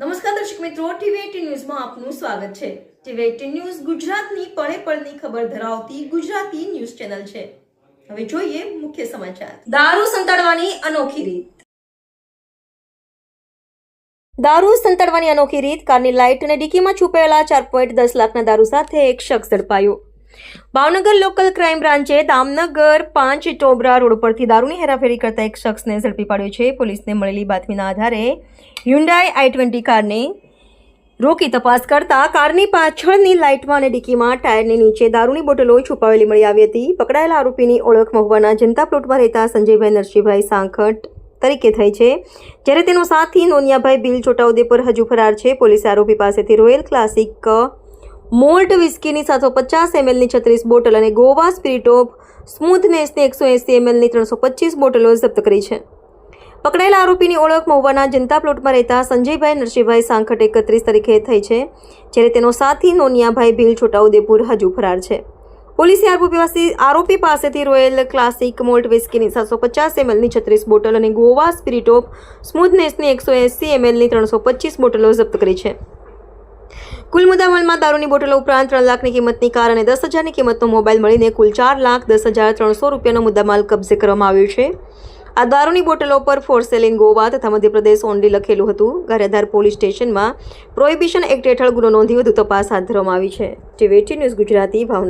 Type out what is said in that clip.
નમસ્કાર દર્શક મિત્રો ટીવી એટીન ન્યૂઝમાં આપનું સ્વાગત છે. ટીવી એટીન ન્યૂઝ ગુજરાતની પળે પળની ખબર ધરાવતી ગુજરાતી ન્યૂઝ ચેનલ છે. હવે જોઈએ મુખ્ય સમાચાર. દારૂ સંતાડવાની અનોખી રીત. દારૂ સંતાડવાની અનોખી રીત, કારની લાઇટ અને ડીકીમાં છુપાયેલા ચાર પોઈન્ટ દસ લાખના દારૂ સાથે એક શખ્સ ઝડપાયો. ભાવનગર લોકલ ક્રાઇમ બ્રાન્ચે દામનગર પાંચ ટોબરા રોડ પરથી દારૂની હેરાફેરી કરતા એક શખ્સને ઝડપી પાડ્યો છે. પોલીસને મળેલી બાતમીના આધારે હ્યુન્ડાઈ આઈ ટ્વેન્ટી કારને રોકી તપાસ કરતા કારની પાછળની લાઇટમાં અને ડિક્કીમાં ટાયરની નીચે દારૂની બોટલો છુપાવેલી મળી આવી હતી. પકડાયેલા આરોપીની ઓળખ મહુવાના જનતા પ્લોટમાં રહેતા સંજયભાઈ નરસિંહભાઈ સાંખટ તરીકે થઈ છે. જ્યારે તેનો સાથી નોનિયાભાઈ બિલ છોટાઉદેપુર હજુ ફરાર છે. પોલીસે આરોપી પાસેથી રોયલ ક્લાસિક મોલ્ટ વિસ્કીની સાતસો પચાસ એમએલની છત્રીસ બોટલ અને ગોવા સ્પિરિટ ઓફ સ્મૂથનેસની એકસો એંસી એમએલની ત્રણસો પચીસ બોટલો જપ્ત કરી છે. પકડાયેલા આરોપીની ઓળખ મહુવાના જનતા પ્લોટમાં રહેતા સંજયભાઈ નરસિંહભાઈ સાંખટ એકત્રીસ તારીખે થઈ છે, જ્યારે તેનો સાથી નોનિયાભાઈ ભીલ છોટાઉદેપુર હજુ ફરાર છે. પોલીસે આરોપી આરોપી પાસેથી રોયલ ક્લાસિક મોલ્ટ વિસ્કીની સાતસો પચાસ એમએલની છત્રીસ બોટલ અને ગોવા સ્પિરિટ ઓફ સ્મૂથનેસની એકસો એંસી એમએલની ત્રણસો પચીસ બોટલો જપ્ત કરી છે. કુલ મુદ્દામાલમાં દારૂની બોટલો ઉપરાંત ત્રણ લાખની કિંમતની કાર અને દસ હજારની કિંમતનો મોબાઈલ મળીને કુલ ચાર લાખ દસ હજાર ત્રણસો રૂપિયાનો મુદ્દામાલ કબજે કરવામાં આવ્યો છે. આ દારૂની બોટલો પર ફોર સેલિંગ ગોવા તથા મધ્યપ્રદેશ ઓનલી લખેલું હતું. ઘરેધાર પોલીસ સ્ટેશનમાં પ્રોહિબિશન એક્ટ હેઠળ ગુનો નોંધી વધુ તપાસ હાથ ધરવામાં આવી છે. TV news Gujarati, Bhavnagar.